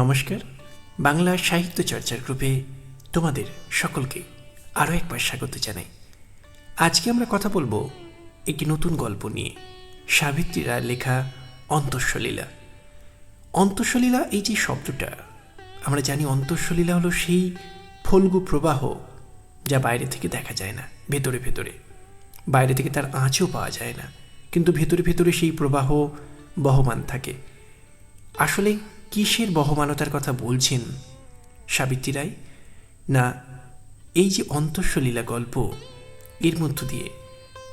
নমস্কার। বাংলা সাহিত্য চর্চার গ্রুপে তোমাদের সকলকে আরও একবার স্বাগত জানাই। আজকে আমরা কথা বলব একটি নতুন গল্প নিয়ে সাবিত্রী রায়ের লেখা অন্তঃসলীলা। অন্তঃসলীলা এই যে শব্দটা, আমরা জানি অন্তঃসলীলা হলো সেই ফল্গু প্রবাহ যা বাইরে থেকে দেখা যায় না, ভেতরে ভেতরে। বাইরে থেকে তার আঁচও পাওয়া যায় না, কিন্তু ভেতরে ভেতরে সেই প্রবাহ বহমান থাকে। আসলে কিসের বহমানতার কথা বলছেন সাবিত্রী রায়? না, এই যে অন্তঃসলীলা গল্প, এর মধ্য দিয়ে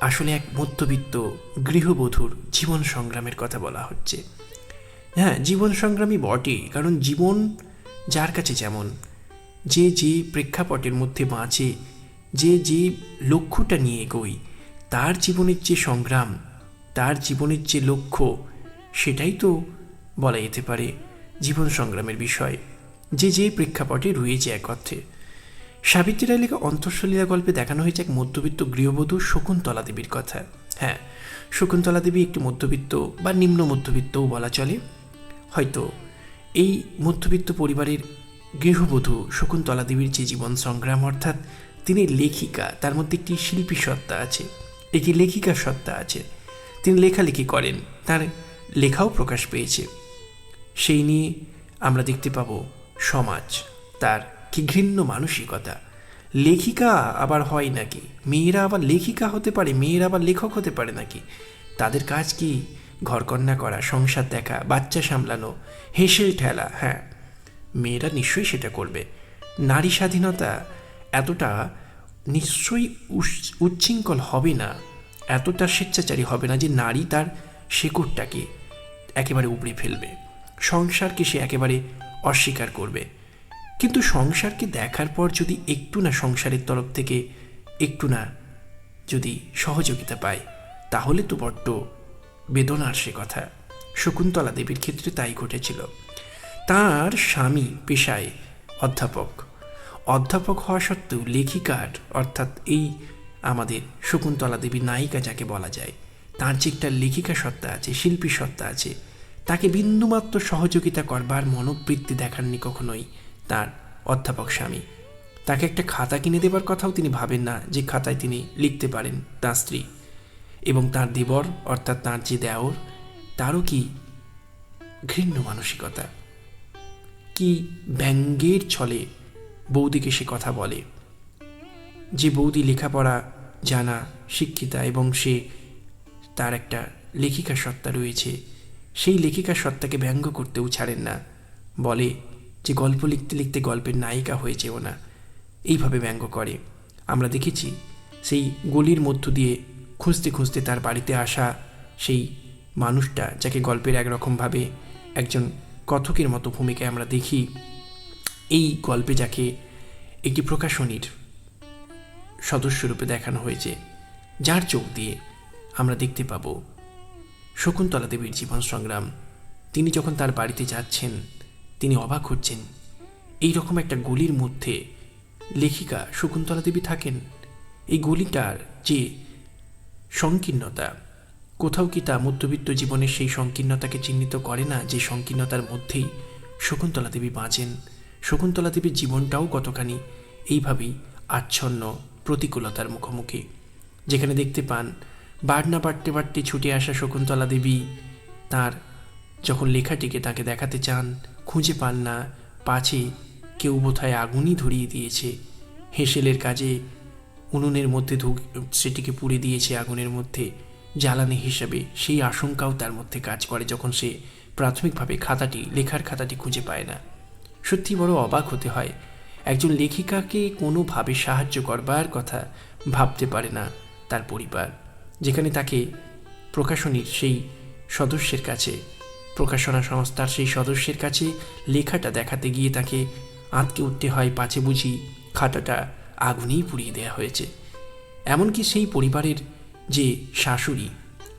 আসলে এক মধ্যবিত্ত গৃহবধূর জীবন সংগ্রামের কথা বলা হচ্ছে। হ্যাঁ জীবন সংগ্রামী বটে, কারণ জীবন যার কাছে যেমন, যে যে প্রেক্ষাপটের মধ্যে বাঁচে, যে যে লক্ষ্যটা নিয়ে এগোই তার জীবনের যে সংগ্রাম, তার জীবনের যে লক্ষ্য, সেটাই তো বলা যেতে পারে জীবন সংগ্রামের বিষয়। যে যে প্রেক্ষাপটে রয়েছে এক অর্থে সাবিত্রী রায় লেখা অন্তঃসলীলা গল্পে দেখানো হয়েছে এক মধ্যবিত্ত গৃহবধূ শকুন্তলা দেবীর কথা। হ্যাঁ শকুন্তলা দেবী একটি মধ্যবিত্ত বা নিম্ন মধ্যবিত্তও বলা চলে। হয়তো এই মধ্যবিত্ত পরিবারের গৃহবধূ শকুন্তলা দেবীর যে জীবন সংগ্রাম, অর্থাৎ তিনি লেখিকা, তার মধ্যে একটি শিল্পী সত্তা আছে, একটি লেখিকা সত্তা আছে। তিনি লেখালেখি করেন, তার লেখাও প্রকাশ পেয়েছে। সেই নিয়ে আমরা দেখতে পাব সমাজ, তার কি ঘৃণ্য মানসিকতা। লেখিকা আবার হয় নাকি? মেয়েরা আবার লেখিকা হতে পারে, মেয়েরা আবার লেখক হতে পারে নাকি? তাদের কাজ কি? ঘরকন্যা করা, সংসার দেখা, বাচ্চা সামলানো হেসে ঠেলা হ্যাঁ। মেয়েরা নিশ্চয়ই সেটা করবে। নারী স্বাধীনতা এতটা নিশ্চয়ই উচ্ছৃঙ্খল হবে না, এতটা স্বেচ্ছাচারী হবে না যে নারী তার শেকড়টাকে একেবারে উপড়ে ফেলবে। সংসারকে সে একেবারে অস্বীকার করবে? কিন্তু সংসারকে দেখার পর যদি একটু না সংসারের তরফ থেকে একটু না যদি সহযোগিতা পায়, তাহলে তো বড্ড বেদনার সে কথা। শকুন্তলা দেবীর ক্ষেত্রে তাই ঘটেছিল। তার স্বামী পেশায় অধ্যাপক। অধ্যাপক হওয়া সত্ত্বেও লেখিকার, অর্থাৎ এই আমাদের শকুন্তলা দেবীর নায়িকা যাকে বলা যায়, তার যে একটা লেখিকা সত্তা আছে, শিল্পী সত্তা আছে তাকে বিন্দুমাত্র সহযোগিতা করবার মনোবৃত্তি দেখাননি কখনোই তার অধ্যাপক স্বামী। তাকে একটা খাতা কিনে দেবার কথাও তিনি ভাবেন না যে খাতায় তিনি লিখতে পারেন তাঁর স্ত্রী। এবং তার দেবর, অর্থাৎ তাঁর যে দেওর, তারও কি ঘৃণ্য মানসিকতা? কি ব্যঙ্গের ছলে বৌদিকে সে কথা বলে? যে বৌদি লেখাপড়া, জানা, শিক্ষিতা এবং সে তার একটা লেখিকা সত্তা রয়েছে সেই লেখিকা সত্তাকে ব্যঙ্গ করতেও ছাড়েন না। বলে যে গল্প লিখতে লিখতে গল্পের নায়িকা হয়ে যেও না। এইভাবে ব্যঙ্গ করে। আমরা দেখেছি সেই গলির মধ্য দিয়ে খুঁজতে খুঁজতে তার বাড়িতে আসা সেই মানুষটা, যাকে গল্পের একরকমভাবে একজন কথকের মতো ভূমিকায় আমরা দেখি, এই গল্পে যাকে একটি প্রকাশনীর সদস্যরূপে দেখানো হয়েছে, যার চোখ দিয়ে আমরা দেখতে পাব শকুন্তলা দেবীর জীবন সংগ্রাম। তিনি যখন তার বাড়িতে যাচ্ছেন, তিনি অবাক হচ্ছেন। এই রকম একটা গলির মধ্যে লেখিকা শকুন্তলা দেবী থাকেন। এই গলিটার যে সংকীর্ণতা, কোথাও কি তা মধ্যবিত্ত জীবনের সেই সংকীর্ণতাকে চিহ্নিত করে না, যে সংকীর্ণতার মধ্যেই শকুন্তলা দেবী বাঁচেন? শকুন্তলা দেবীর জীবনটাও কতখানি এইভাবেই আচ্ছন্ন, প্রতিকূলতার মুখোমুখি। যেখানে দেখতে পান বাড়না বাড়তে বাড়তে ছুটে আসা শকুন্তলা দেবী তার যখন লেখাটিকে তাকে দেখাতে চান, খুঁজে পান না, পাছে কেউ বোধহয় আগুনই ধরিয়ে দিয়েছে। হেসেলের কাজে উনুনের মধ্যে ধুক, সেটিকে পুড়ে দিয়েছে আগুনের মধ্যে। জ্বালানি হিসাবে সেই আশঙ্কাও তার মধ্যে কাজ করে যখন সে প্রাথমিকভাবে খাতাটি, লেখার খাতাটি খুঁজে পায় না। সত্যি বড় অবাক হতে হয়। একজন লেখিকাকে কোনোভাবে সাহায্য করবার কথা ভাবতে পারে না তার পরিবার। যেখানে তাকে প্রকাশনীর সেই সদস্যের কাছে, প্রকাশনা সংস্থার সেই সদস্যের কাছে লেখাটা দেখাতে গিয়ে তাকে আঁতকে উঠতে হয় পাছে বুঝি খাতাটা আগুনেই পুড়িয়ে দেওয়া হয়েছে। এমনকি সেই পরিবারের যে শাশুড়ি,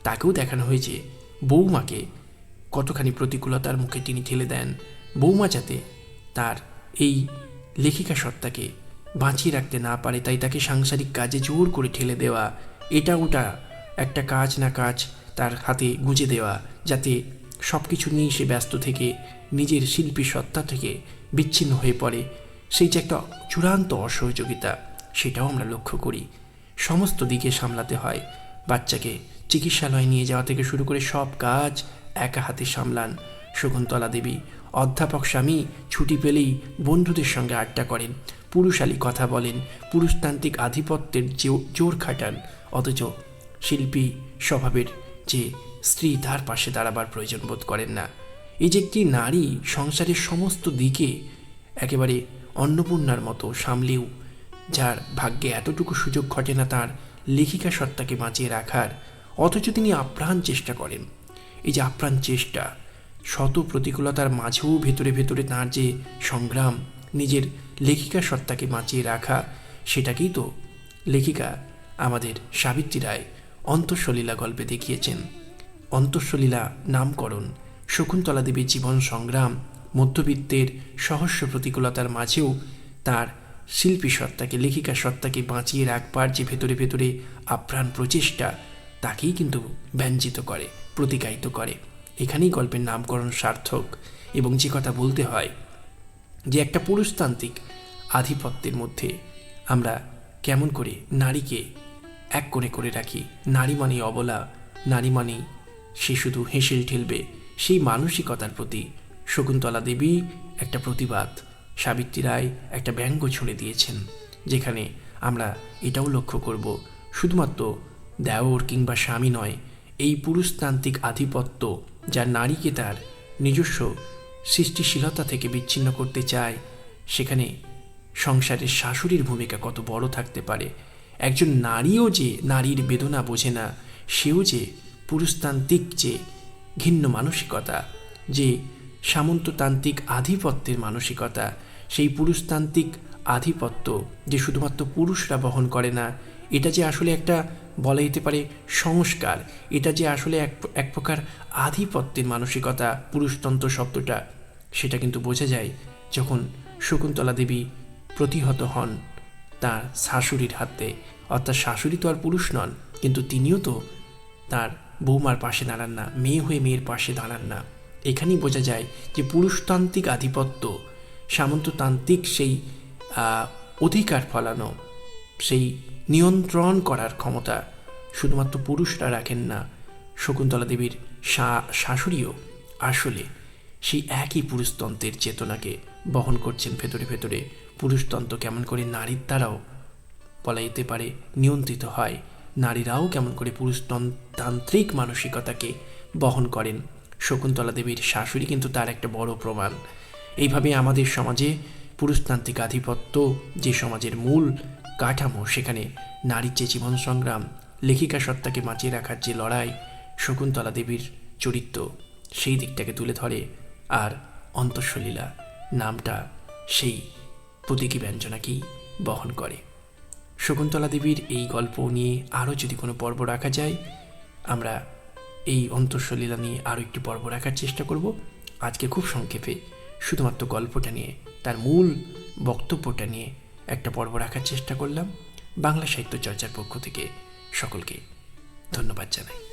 তাকেও দেখানো হয়েছে। বৌমাকে কতখানি প্রতিকূলতার মুখে তিনি ঠেলে দেন। বৌমা যাতে তার এই লেখিকা সত্তাকে বাঁচিয়ে রাখতে না পারে, তাই তাকে সাংসারিক কাজে জোর করে ঠেলে দেওয়া, এটা ওটা একটা কাজ না কাজ তার হাতে গুঁজে দেওয়া, যাতে সব কিছু নিয়ে সে ব্যস্ত থেকে, নিজের শিল্পী সত্তা থেকে বিচ্ছিন্ন হয়ে পড়ে, সেই যে একটা চূড়ান্ত অসহযোগিতা, সেটাও আমরা লক্ষ্য করি। সমস্ত দিকে সামলাতে হয়। বাচ্চাকে চিকিৎসালয়ে নিয়ে যাওয়া থেকে শুরু করে সব কাজ একা হাতে সামলান। শকুন্তলা দেবী, অধ্যাপক স্বামী ছুটি পেলেই বন্ধুদের সঙ্গে আড্ডা করেন। পুরুষালী কথা বলেন, পুরুষতান্ত্রিক আধিপত্যের জোর খাটান, অথচ শিল্পী স্বভাবের যে স্ত্রী তার পাশে দাঁড়াবার প্রয়োজন বোধ করেন না। এই যে একটি নারী সংসারের সমস্ত দিকে একেবারে অন্নপূর্ণার মতো সামলেও যার ভাগ্যে এতটুকু সুযোগ ঘটে না তার লেখিকা সত্তাকে বাঁচিয়ে রাখার, অথচ তিনি আপ্রাণ চেষ্টা করেন। এই যে আপ্রাণ চেষ্টা, শত প্রতিকূলতার মাঝেও ভেতরে ভেতরে তার যে সংগ্রাম, নিজের লেখিকা সত্তাকে বাঁচিয়ে রাখা, সেটাকেই তো লেখিকা আমাদের সাবিত্রী রায় অন্তঃসলীলা গল্পে দেখিয়েছেন। অন্তঃসলীলা নামকরণ, শকুন্তলা দেবীর জীবন সংগ্রাম, মধ্যবিত্তের সহস্র প্রতিকূলতার মাঝেও তার শিল্পী সত্তাকে, লেখিকা সত্তাকে বাঁচিয়ে রাখবার যে ভেতরে ভেতরে আপ্রাণ প্রচেষ্টা, তাকেই কিন্তু ব্যঞ্জিত করে, প্রতিকায়িত করে। এখানেই গল্পের নামকরণ সার্থক এবং যে কথা বলতে হয় যে একটা পুরুষতান্ত্রিক আধিপত্যের মধ্যে আমরা কেমন করে নারীকে এক করে করে রাখি। নারী মানেই অবলা, নারী মানেই সে শুধু হেসেল ঠেলবে, সেই মানসিকতার প্রতি। শকুন্তলা দেবী একটা প্রতিবাদ, সাবিত্রী রায় একটা ব্যঙ্গ ছুড়ে দিয়েছেন, যেখানে আমরা এটাও লক্ষ্য করব, শুধুমাত্র দেওর কিংবা স্বামী নয়, এই পুরুষতান্ত্রিক আধিপত্য যা নারীকে তার নিজস্ব সৃষ্টিশীলতা থেকে বিচ্ছিন্ন করতে চায়, সেখানে সংসারের শাশুড়ির ভূমিকা কত বড় থাকতে পারে একজন নারীও যে নারীর বেদনা বোঝে না, সেও যে পুরুষতান্ত্রিক যে ঘিন্ন মানসিকতা, যে সামন্ততান্ত্রিক আধিপত্যের মানসিকতা, সেই পুরুষতান্ত্রিক আধিপত্য যে শুধুমাত্র পুরুষরা বহন করে না, এটা যে আসলে একটা বলা যেতে পারে সংস্কার, এটা যে আসলে এক এক প্রকার আধিপত্যের মানসিকতা, পুরুষতন্ত্র শব্দটা, সেটা কিন্তু বোঝা যায় যখন শকুন্তলা দেবী প্রতিহত হন। তার শাশুড়ির হাতে। অর্থাৎ শাশুড়ি তো আর পুরুষ নন, কিন্তু তিনিও তো তার বৌমার পাশে দাঁড়ান না, মেয়ে হয়ে মেয়ের পাশে দাঁড়ান না। এখানেই বোঝা যায় যে পুরুষতান্ত্রিক আধিপত্য, সামন্ততান্ত্রিক সেই অধিকার ফলানো, সেই নিয়ন্ত্রণ করার ক্ষমতা শুধুমাত্র পুরুষরা রাখেন না, শকুন্তলা দেবীর শাশুড়িও আসলে সেই একই পুরুষতন্ত্রের চেতনাকে বহন করছেন ভেতরে ভেতরে। পুরুষতন্ত্র কেমন করে নারীর দ্বারাও বলা যেতে পারে, নিয়ন্ত্রিত হয়, নারীরাও কেমন করে পুরুষতান্ত্রিক মানসিকতাকে বহন করেন। শকুন্তলা দেবীর শাশুড়ি কিন্তু তার একটা বড় প্রমাণ। এইভাবে আমাদের সমাজে পুরুষতান্ত্রিক আধিপত্য, যে সমাজের মূল কাঠামো, সেখানে নারীর যে জীবন সংগ্রাম, লেখিকা সত্তাকে বাঁচিয়ে রাখার যে লড়াই, শকুন্তলা দেবীর চরিত্র, সেই দিকটাকে তুলে ধরে। আর অন্তঃসলীলা নামটা সেই প্রতীকী ব্যঞ্জনাকেই বহন করে? শকুন্তলা দেবীর এই গল্প নিয়ে আরও যদি কোনো পর্ব রাখা যায়, আমরা এই অন্তঃসলীলা নিয়ে আরও একটি পর্ব রাখার চেষ্টা করব। আজকে খুব সংক্ষেপে শুধুমাত্র গল্পটা নিয়ে, তার মূল বক্তব্যটা নিয়ে একটা পর্ব রাখার চেষ্টা করলাম। বাংলা সাহিত্য চর্চার পক্ষ থেকে সকলকে ধন্যবাদ জানাই।